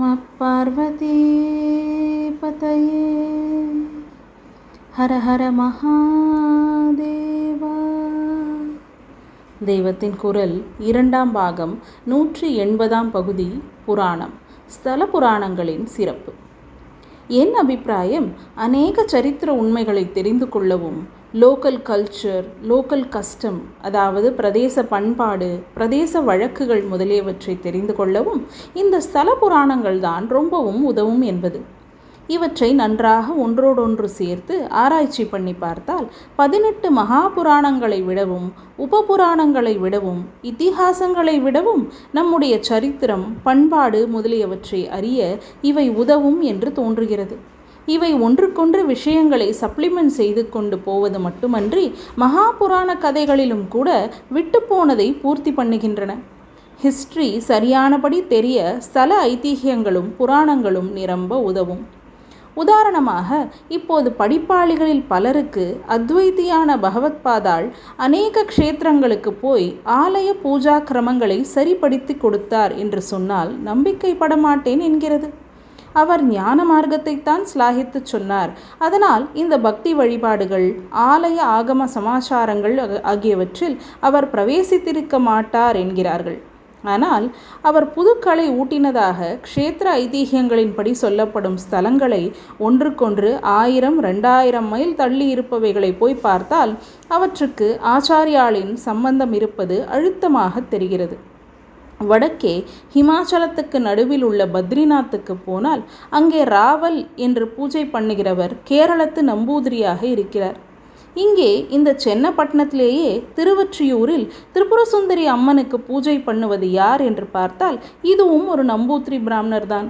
நம ஹர ஹர மகாதேவா. தெய்வத்தின் குரல் இரண்டாம் பாகம் நூற்றி எண்பதாம் பகுதி புராணம். ஸ்தல புராணங்களின் சிறப்பு. என் அபிப்பிராயம் அநேக சரித்திர உண்மைகளை தெரிந்து கொள்ளவும். லோக்கல் கல்ச்சர் லோக்கல் கஸ்டம் அதாவது பிரதேச பண்பாடு பிரதேச வழக்குகள் முதலியவற்றை தெரிந்து கொள்ளவும் இந்த ஸ்தல புராணங்கள் தான் ரொம்பவும் உதவும் என்பது. இவற்றை நன்றாக ஒன்றோடொன்று சேர்த்து ஆராய்ச்சி பண்ணி பார்த்தால் பதினெட்டு மகா புராணங்களை விடவும் உபபுராணங்களை விடவும் இத்திஹாசங்களை விடவும் நம்முடைய சரித்திரம் பண்பாடு முதலியவற்றை அறிய இவை உதவும் என்று தோன்றுகிறது. இவை ஒன்றுக்கொன்று விஷயங்களை சப்ளிமெண்ட் செய்து கொண்டு போவது மட்டுமன்றி மகாபுராண கதைகளிலும் கூட விட்டுப்போனதை பூர்த்தி பண்ணுகின்றன. ஹிஸ்ட்ரி சரியானபடி தெரிய ஸ்தல ஐதிஹியங்களும் புராணங்களும் நிரம்ப உதவும். உதாரணமாக இப்போது படிப்பாளிகளில் பலருக்கு அத்வைத்தியான பகவத்பாதாள் அநேக க்ஷேத்திரங்களுக்கு போய் ஆலய பூஜா கிரமங்களை சரிப்படுத்தி கொடுத்தார் என்று சொன்னால் நம்பிக்கைப்பட மாட்டேன் என்கிறது. அவர் ஞான மார்க்கத்தைத்தான் ஸ்லாகித்து சொன்னார். அதனால் இந்த பக்தி வழிபாடுகள் ஆலய ஆகம சமாச்சாரங்கள் ஆகியவற்றில் அவர் பிரவேசித்திருக்க மாட்டார் என்கிறார்கள். ஆனால் அவர் புதுக்கலை ஊட்டினதாக க்ஷேத்திர ஐதிகியங்களின்படி சொல்லப்படும் ஸ்தலங்களை ஒன்றுக்கொன்று ஆயிரம் ரெண்டாயிரம் மைல் தள்ளி இருப்பவைகளை போய் பார்த்தால் அவற்றுக்கு ஆச்சாரியாளின் சம்பந்தம் இருப்பது அழுத்தமாக தெரிகிறது. வடக்கே ஹிமாச்சலத்துக்கு நடுவில் உள்ள பத்ரிநாத்துக்கு போனால் அங்கே ராவல் என்று பூஜை பண்ணுகிறவர் கேரளத்து நம்பூதிரியாக இருக்கிறார். இங்கே இந்த சென்னப்பட்டினத்திலேயே திருவற்றியூரில் திரிபுர சுந்தரி அம்மனுக்கு பூஜை பண்ணுவது யார் என்று பார்த்தால் இதுவும் ஒரு நம்பூத்திரி பிராமணர் தான்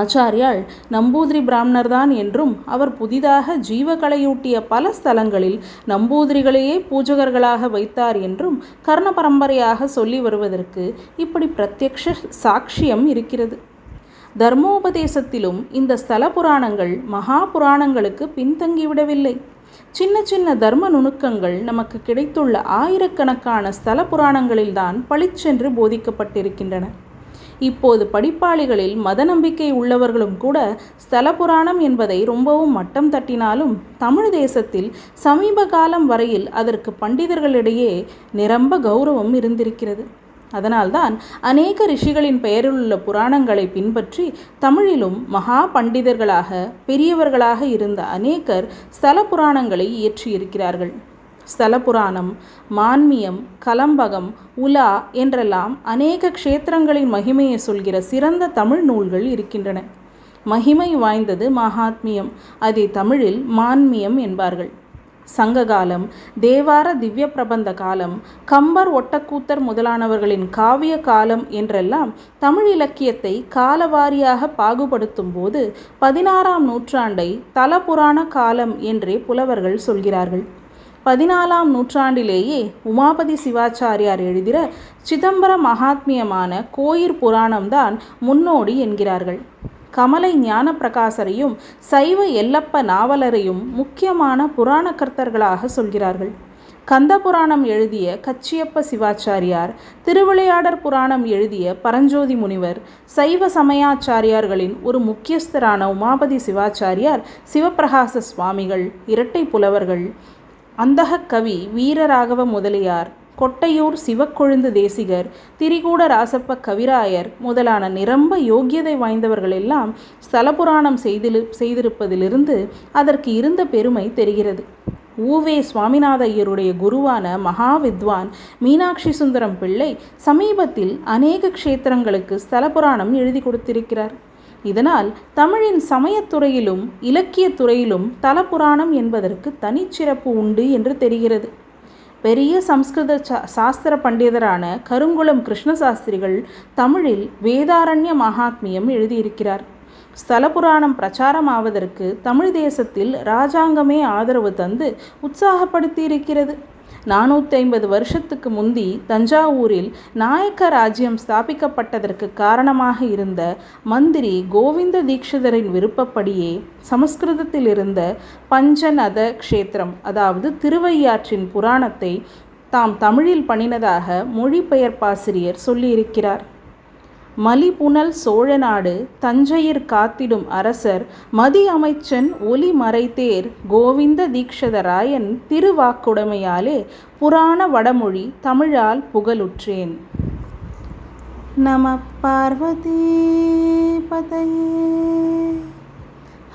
ஆச்சாரியால் நம்பூதிரி பிராமணர்தான் என்றும் அவர் புதிதாக ஜீவகலையூட்டிய பல ஸ்தலங்களில் நம்பூதிரிகளையே பூஜகர்களாக வைத்தார் என்றும் கர்ண பரம்பரையாக சொல்லி வருவதற்கு இப்படி பிரத்யக்ஷ சாட்சியம் இருக்கிறது. தர்மோபதேசத்திலும் இந்த ஸ்தல புராணங்கள் மகா புராணங்களுக்கு பின்தங்கிவிடவில்லை. சின்ன சின்ன தர்ம நுணுக்கங்கள் நமக்கு கிடைத்துள்ள ஆயிரக்கணக்கான ஸ்தல புராணங்களில்தான் பளிச்சென்று போதிக்கப்பட்டிருக்கின்றன. இப்போது படிப்பாளிகளில் மத நம்பிக்கை உள்ளவர்களும் கூட ஸ்தல புராணம் என்பதை ரொம்பவும் மட்டம் தட்டினாலும் தமிழ் தேசத்தில் சமீப காலம் வரையில் அதற்கு பண்டிதர்களிடையே நிரம்ப கௌரவம் இருந்திருக்கிறது. அதனால்தான் அநேக ரிஷிகளின் பெயரிலுள்ள புராணங்களை பின்பற்றி தமிழிலும் மகா பண்டிதர்களாக பெரியவர்களாக இருந்த அநேகர் ஸ்தல புராணங்களை இயற்றியிருக்கிறார்கள். ஸ்தல புராணம் மான்மியம் கலம்பகம் உலா என்றெல்லாம் அநேக க்ஷேத்திரங்களின் மகிமையை சொல்கிற சிறந்த தமிழ் நூல்கள் இருக்கின்றன. மகிமை வாய்ந்தது மகாத்மியம் அதை தமிழில் மான்மியம் என்பார்கள். சங்ககாலம் தேவார திவ்ய பிரபந்த காலம் கம்பர் ஒட்டக்கூத்தர் முதலானவர்களின் காவிய காலம் என்றெல்லாம் தமிழ் இலக்கியத்தை காலவாரியாக பாகுபடுத்தும் போது பதினாறாம் நூற்றாண்டை தலபுராண காலம் என்றே புலவர்கள் சொல்கிறார்கள். பதினாலாம் நூற்றாண்டிலேயே உமாபதி சிவாச்சாரியார் எழுதிற சிதம்பர மகாத்மியமான கோயிற் புராணம்தான் முன்னோடி என்கிறார்கள். கமலை ஞான பிரகாசரையும் சைவ எல்லப்ப நாவலரையும் முக்கியமான புராணக்கர்த்தர்களாக சொல்கிறார்கள். கந்த புராணம் எழுதிய கச்சியப்ப சிவாச்சாரியார் திருவிளையாடற் புராணம் எழுதிய பரஞ்சோதி முனிவர் சைவ சமயாச்சாரியார்களின் ஒரு முக்கியஸ்தரான உமாபதி சிவாச்சாரியார் சிவப்பிரகாச சுவாமிகள் இரட்டை புலவர்கள் அந்தக கவி வீரராகவ முதலியார் கொட்டையூர் சிவக்கொழுந்து தேசிகர் திரிகூட ராசப்ப கவிராயர் முதலான நிரம்ப யோக்கியதை வாய்ந்தவர்கள் எல்லாம் ஸ்தலபுராணம் செய்திரு செய்திருப்பதிலிருந்து அதற்கு இருந்த பெருமை தெரிகிறது. ஊவே சுவாமிநாத ஐயருடைய குருவான மகா வித்வான் மீனாட்சி சுந்தரம் பிள்ளை சமீபத்தில் அநேக க்ஷேத்திரங்களுக்கு ஸ்தலபுராணம் எழுதி கொடுத்திருக்கிறார். இதனால் தமிழின் சமயத்துறையிலும் இலக்கியத் துறையிலும் தலபுராணம் என்பதற்கு தனிச்சிறப்பு உண்டு என்று தெரிகிறது. பெரிய சம்ஸ்கிருத சாஸ்திர பண்டிதரான கருங்குளம் கிருஷ்ணசாஸ்திரிகள் தமிழில் வேதாரண்ய மகாத்மியம் எழுதியிருக்கிறார். ஸ்தலபுராணம் பிரச்சாரமாவதற்கு தமிழ் தேசத்தில் ராஜாங்கமே ஆதரவு தந்து உற்சாகப்படுத்தியிருக்கிறது. நானூற்றி ஐம்பது வருஷத்துக்கு முந்தி தஞ்சாவூரில் நாயக்க ராஜ்யம் ஸ்தாபிக்கப்பட்டதற்கு காரணமாக இருந்த மந்திரி கோவிந்த தீட்சிதரின் விருப்பப்படியே சமஸ்கிருதத்தில் இருந்த பஞ்சநத க்ஷேத்திரம் அதாவது திருவையாற்றின் புராணத்தை தாம் தமிழில் பண்ணினதாக மொழிபெயர்ப்பாசிரியர் சொல்லியிருக்கிறார். மலிபுனல் சோழநாடு தஞ்சையிற் காத்திடும் அரசர் மதி அமைச்சன் ஒலி மறைத்தேர் கோவிந்த தீக்ஷதராயன் திருவாக்குடைமையாலே புராண வடமொழி தமிழால் புகழுற்றேன். நம பார்வதி பதையே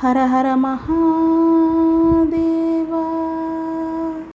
ஹர ஹர மகாதே